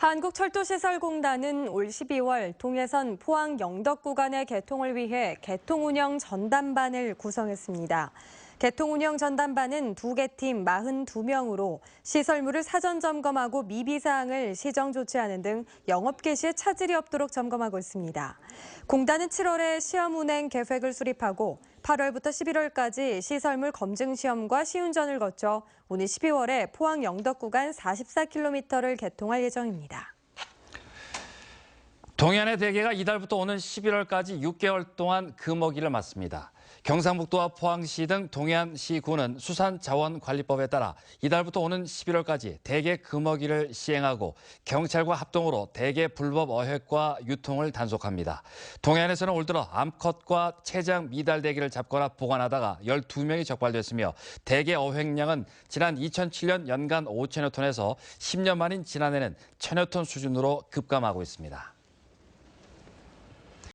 한국철도시설공단은 올 12월 동해선 포항 영덕 구간의 개통을 위해 개통 운영 전담반을 구성했습니다. 개통 운영 전담반은 두 개 팀 42명으로 시설물을 사전 점검하고 미비 사항을 시정 조치하는 등 영업 개시에 차질이 없도록 점검하고 있습니다. 공단은 7월에 시험 운행 계획을 수립하고 8월부터 11월까지 시설물 검증 시험과 시운전을 거쳐 오는 12월에 포항 영덕 구간 44km를 개통할 예정입니다. 동해안의 대게가 이달부터 오는 11월까지 6개월 동안 금어기를 맞습니다. 경상북도와 포항시 등 동해안시군은 수산자원관리법에 따라 이달부터 오는 11월까지 대게 금어기를 시행하고 경찰과 합동으로 대게 불법 어획과 유통을 단속합니다. 동해안에서는 올 들어 암컷과 체장 미달 대게를 잡거나 보관하다가 12명이 적발됐으며 대게 어획량은 지난 2007년 연간 5천여 톤에서 10년 만인 지난해는 천여 톤 수준으로 급감하고 있습니다.